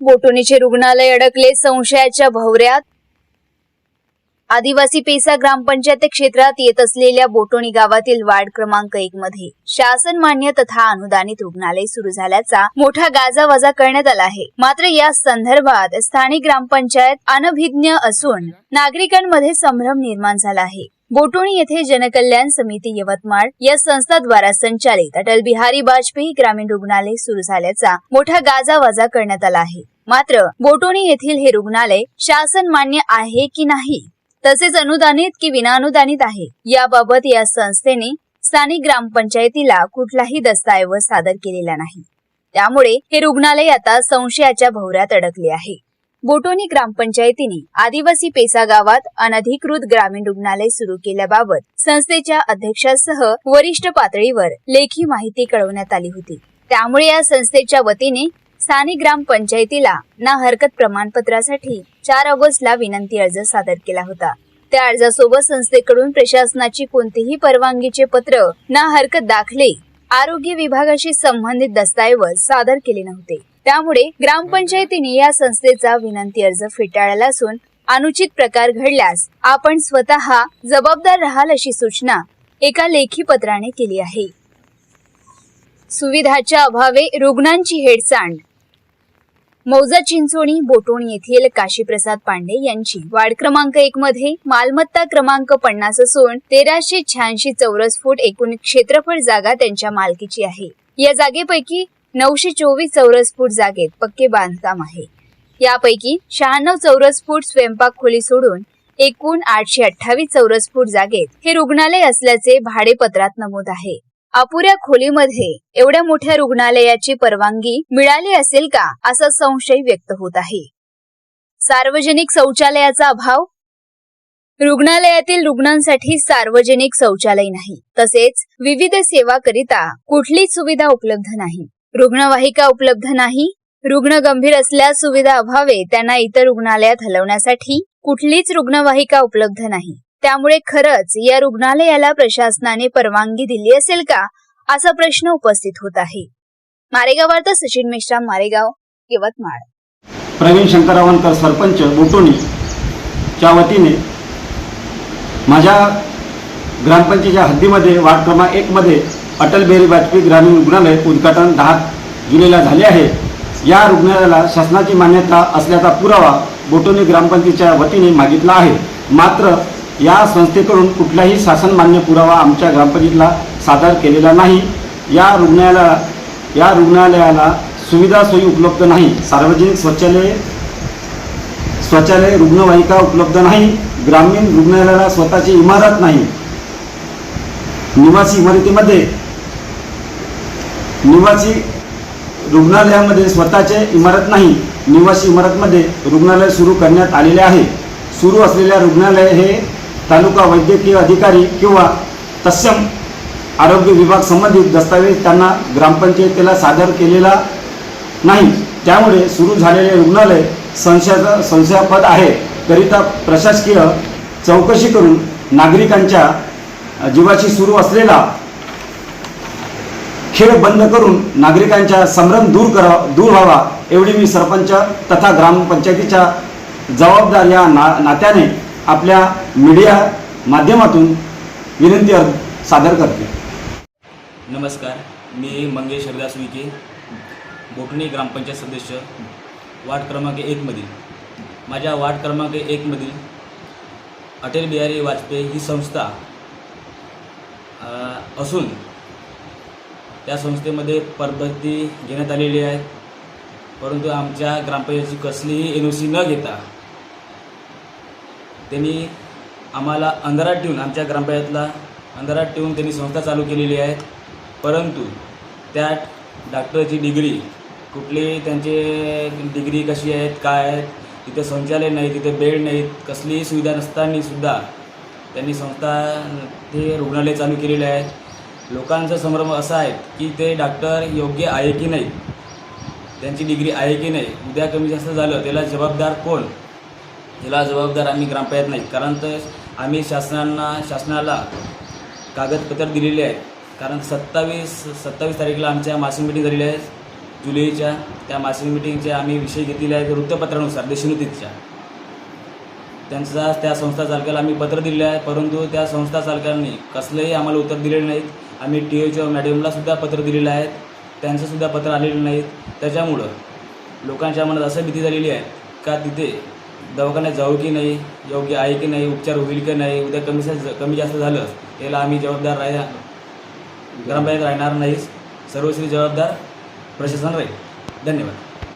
बोटोनीचे रुग्णालय अडकले संशयाच्या भवऱ्यात. आदिवासी पेसा ग्रामपंचायत क्षेत्रात येत असलेल्या बोटोणी गावातील वार्ड क्रमांक एक मध्ये शासन मान्य तथा अनुदानित रुग्णालय सुरू झाल्याचा मोठा गाजावाजा करण्यात आला आहे. मात्र या संदर्भात स्थानिक ग्रामपंचायत अनभिज्ञ असून नागरिकांमध्ये संभ्रम निर्माण झाला आहे. बोटोणी येथे जनकल्याण समिती यवतमाळ या संस्थाद्वारा संचालित अटल बिहारी वाजपेयी ग्रामीण रुग्णालय सुरू झाल्याचा मोठा गाजावाजा करण्यात आला आहे. मात्र बोटोणी येथील हे रुग्णालय शासन मान्य आहे की नाही तसेच अनुदानित की विनाअनुदानित आहे याबाबत या संस्थेने स्थानिक ग्रामपंचायतीला कुठलाही दस्तऐवज सादर केलेला नाही. त्यामुळे हे रुग्णालय आता संशयाच्या भोवऱ्यात अडकले आहे. बोटोनी ग्रामपंचायतीने आदिवासी पेसा गावात अनधिकृत ग्रामीण रुग्णालय सुरू केल्याबाबत संस्थेच्या अध्यक्षासह वरिष्ठ पातळीवर लेखी माहिती कळवण्यात आली होती. त्यामुळे या संस्थेच्या वतीने स्थानिक ग्रामपंचायतीला ना हरकत प्रमाणपत्रासाठी चार ऑगस्टला विनंती अर्ज सादर केला होता. त्या अर्जासोबत संस्थेकडून प्रशासनाची कोणतेही परवानगीचे पत्र ना हरकत दाखले आरोग्य विभागाशी संबंधित दस्तऐवज सादर केले नव्हते. त्यामुळे ग्रामपंचायतीने या संस्थेचा विनंती अर्ज फेटाळला असून अनुचित प्रकार घडल्यास आपण स्वतः जबाबदार राहाल अशी सूचना एका लेखी पत्राने केली आहे. सुविधाच्या अभावे रुग्णांची हेडसांड मौजा चिंचोणी बोटोणी येथील काशीप्रसाद पांडे यांची. वार्ड क्रमांक एक मध्ये मालमत्ता क्रमांक पन्नास असून तेराशे शहाऐंशी चौरस फूट एकूण क्षेत्रफळ जागा त्यांच्या मालकीची आहे. या जागेपैकी नऊशे चोवीस चौरस फूट जागेत पक्के बांधकाम आहे. यापैकी शहाण्णव चौरस फूट स्वयंपाक खोली सोडून एकूण आठशे अठ्ठावीस चौरस फूट जागेत हे रुग्णालय असल्याचे भाडेपत्रात नमूद आहे. अपुऱ्या खोलीमध्ये एवढ्या मोठ्या रुग्णालयाची परवानगी मिळाली असेल का असा संशय व्यक्त होत आहे. सार्वजनिक शौचालयाचा अभाव? रुग्णालयातील रुग्णांसाठी सार्वजनिक शौचालय नाही तसेच विविध सेवा करिता कुठलीच सुविधा उपलब्ध नाही. रुग्णवाहिका उपलब्ध नाही? रुग्ण गंभीर असल्यास सुविधा अभावे त्यांना इतर रुग्णालयात हलवण्यासाठी कुठलीच रुग्णवाहिका उपलब्ध नाही. त्यामुळे खरंच या रुग्णालयाला प्रशासनाने परवानगी दिली असेल का असा प्रश्न उपस्थित होत आहे. मारेगाव तर सचिन मिश्रा मारेगाव यवतमाळ. प्रवीण शंकरावणकर सरपंच बुटोणीच्या वतीने माझ्या ग्रामपंचायतीच्या हद्दीमध्ये वार्ड क्रमांक एकमध्ये अटल बिहारी वाजपेयी ग्रामीण रुग्णालय उद्घाटन दहा जुलैला झाले आहे. या रुग्णालयाला शासनाची मान्यता असल्याचा पुरावा बोटोनी ग्रामपंचायतीच्या वतीने मागितला आहे. मात्र या संस्थेकडून कुठलाही शासनमान्य पुरावा आमच्या ग्रामपंचायतीला सादर केलेला नाही. या रुग्णालयाला या रुग्णालयाला सुविधा सोयी उपलब्ध नाही. सार्वजनिक शौचालय शौचालय रुग्णवाहिका उपलब्ध नाही. ग्रामीण रुग्णालयाला स्वतःची इमारत नाही. निवासी इमारतीमध्ये निवासी रुग्णालयामध्ये स्वतःचे इमारत नाही. निवासी इमारतमध्ये रुग्णालय सुरू करण्यात आलेले आहे. सुरू असलेल्या रुग्णालय हे तालुका वैद्यकीय अधिकारी किंवा तत्सम आरोग्य विभाग संबंधित दस्तावेज त्यांना ग्रामपंचायतीला सादर केलेला नाही. त्यामुळे सुरू झालेले रुग्णालय संशयाचं संशयापद आहे. करिता प्रशासकीय चौकशी करून नागरिकांच्या जीवाशी सुरू असलेला खेळ बंद करून नागरिकांच्या संभ्रम दूर करा दूर व्हावा एवढी मी सरपंच तथा ग्रामपंचायतीच्या जबाबदार या ना नात्याने आपल्या मीडिया माध्यमातून विनंती अर्ज सादर करते. नमस्कार मी मंगेश हरिदास विखे बोटणी ग्रामपंचायत सदस्य वार्ड क्रमांक एकमधील माझ्या वार्ड क्रमांक एकमधील अटल बिहारी वाजपेयी ही संस्था असून त्या संस्थेमध्ये पद्धती घेण्यात आलेली आहे. परंतु आमच्या ग्रामपंचायतीची कसलीही एन ओ सी न घेता त्यांनी आम्हाला अंधारात ठेवून आमच्या ग्रामपंचायतला अंधारात ठेवून त्यांनी संस्था चालू केलेली आहे. परंतु त्यात डॉक्टरची डिग्री कुठली त्यांचे डिग्री कशी आहेत काय आहेत तिथे शौचालय नाही तिथे बेड नाहीत कसलीही सुविधा नसताना सुद्धा त्यांनी संस्था ते रुग्णालय चालू केलेले आहेत लोकांचा संभ्रम असा आहे की ते डॉक्टर योग्य आहे की नाही त्यांची डिग्री आहे की नाही उद्या कमी जास्त झालं त्याला जबाबदार कोण? याला जबाबदार आम्ही ग्रामपंचायत नाही. कारण तर आम्ही शासनांना शासनाला कागदपत्र दिलेले आहेत. कारण सत्तावीस सत्तावीस तारीखला आमच्या मासिक मिटिंग झालेली आहे जुलैच्या. त्या मासिक मिटिंगचे आम्ही विषय घेतलेले आहेत वृत्तपत्रानुसार देशोन्नतीच्या त्यांचा त्या संस्था चालकाला आम्ही पत्र दिले आहे परंतु त्या संस्था चालकांनी कसलंही आम्हाला उत्तर दिलेलं नाहीत. आम्ही टी एच मॅडमलासुद्धा पत्र दिलेलं आहे त्यांचंसुद्धा पत्र आलेलं नाहीत. त्याच्यामुळं लोकांच्या मनात असं भीती झालेली आहे का तिथे दवाखान्यात जाऊ की नाही योग्य आहे की नाही उपचार होईल की नाही उद्या कमी कमी जास्त झालं याला आम्ही जबाबदार राहा ग्रामपंचायत राहणार नाही सर्वश्री जबाबदार प्रशासन राहील. धन्यवाद.